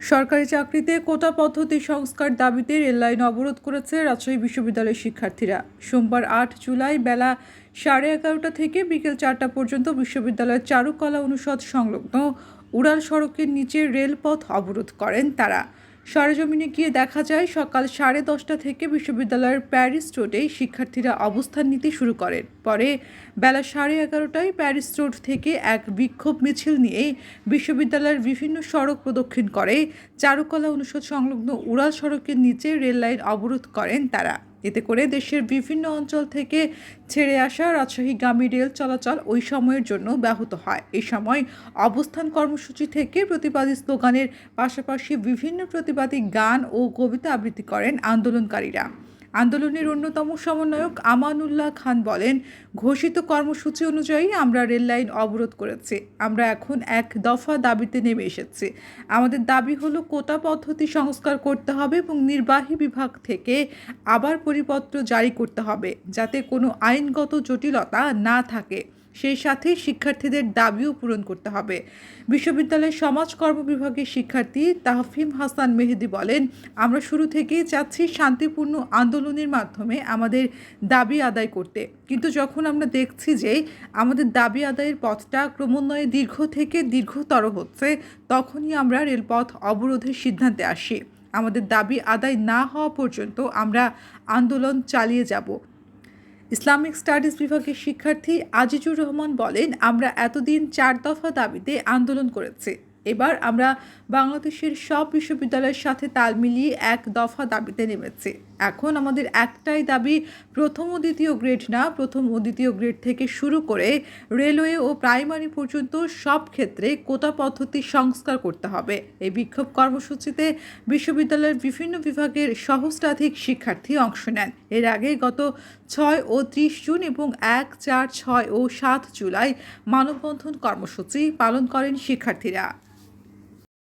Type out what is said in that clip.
সরকারি চাকরিতে কোটা পদ্ধতি সংস্কার দাবিতে রেললাইন অবরোধ করেছে রাজশাহী বিশ্ববিদ্যালয়ের শিক্ষার্থীরা। সোমবার আট জুলাই বেলা সাড়ে এগারোটা থেকে বিকেল চারটা পর্যন্ত বিশ্ববিদ্যালয়ের চারুকলা অনুষদ সংলগ্ন উড়াল সড়কের নিচে রেলপথ অবরোধ করেন তারা। সরেজমিনে গিয়ে দেখা যায়, সকাল সাড়ে দশটা থেকে বিশ্ববিদ্যালয়ের প্যারিস রোডে শিক্ষার্থীরা অবস্থান নিতে শুরু করেন। পরে বেলা সাড়ে এগারোটায় প্যারিস রোড থেকে এক বিক্ষোভ মিছিল নিয়ে বিশ্ববিদ্যালয়ের বিভিন্ন সড়ক প্রদক্ষিণ করে। চারুকলা অনুষদ সংলগ্ন উড়াল সড়কের নিচে রেল লাইন অবরোধ করেন তারা। এতে করে দেশের বিভিন্ন অঞ্চল থেকে ছেড়ে আসা রাজশাহীগামী রেল চলাচল ওই সময়ের জন্য ব্যাহত হয়। এই সময় অবস্থান কর্মসূচি থেকে প্রতিবাদী স্লোগানের পাশাপাশি বিভিন্ন প্রতিবাদী গান ও কবিতা আবৃত্তি করেন আন্দোলনকারীরা। আন্দোলনের অন্যতম সমন্বয়ক আমানুল্লাহ খান বলেন, ঘোষিত কর্মসূচি অনুযায়ী আমরা রেললাইন অবরোধ করেছি। আমরা এখন এক দফা দাবিতে নেমে এসেছি। আমাদের দাবি হলো কোটা পদ্ধতি সংস্কার করতে হবে এবং নির্বাহী বিভাগ থেকে আবার পরিপত্র জারি করতে হবে, যাতে কোনো আইনগত জটিলতা না থাকে। সেই সাথে শিক্ষার্থীদের দাবিও পূরণ করতে হবে। বিশ্ববিদ্যালয়ের সমাজকর্ম বিভাগের শিক্ষার্থী তাহফিম হাসান মেহেদি বলেন, আমরা শুরু থেকেই চাচ্ছি শান্তিপূর্ণ আন্দোলনের মাধ্যমে আমাদের দাবি আদায় করতে। কিন্তু যখন আমরা দেখছি যে আমাদের দাবি আদায়ের পথটা ক্রমান্বয়ে দীর্ঘ থেকে দীর্ঘতর হচ্ছে, তখনই আমরা রেলপথ অবরোধের সিদ্ধান্তে আসি। আমাদের দাবি আদায় না হওয়া পর্যন্ত আমরা আন্দোলন চালিয়ে যাব। ইসলামিক স্টাডিজ বিভাগের শিক্ষার্থী আজিজুর রহমান বলেন আমরা এতদিন চার দফা দাবিতে আন্দোলন করেছি। এবার আমরা বাংলাদেশের সব বিশ্ববিদ্যালয়ের সাথে তাল মিলিয়ে এক দফা দাবিতে নেমেছি। এখন আমাদের একটাই দাবি, প্রথম ও দ্বিতীয় গ্রেড না, প্রথম ও দ্বিতীয় গ্রেড থেকে শুরু করে রেলওয়ে ও প্রাইমারি পর্যন্ত সব ক্ষেত্রে কোটা পদ্ধতি সংস্কার করতে হবে। এই বিক্ষোভ কর্মসূচিতে বিশ্ববিদ্যালয়ের বিভিন্ন বিভাগের সহস্রাধিক শিক্ষার্থী অংশ নেন। এর আগে গত ছয় ও ত্রিশ জুন এবং এক, চার, ছয় ও সাত জুলাই মানববন্ধন কর্মসূচি পালন করেন শিক্ষার্থীরা।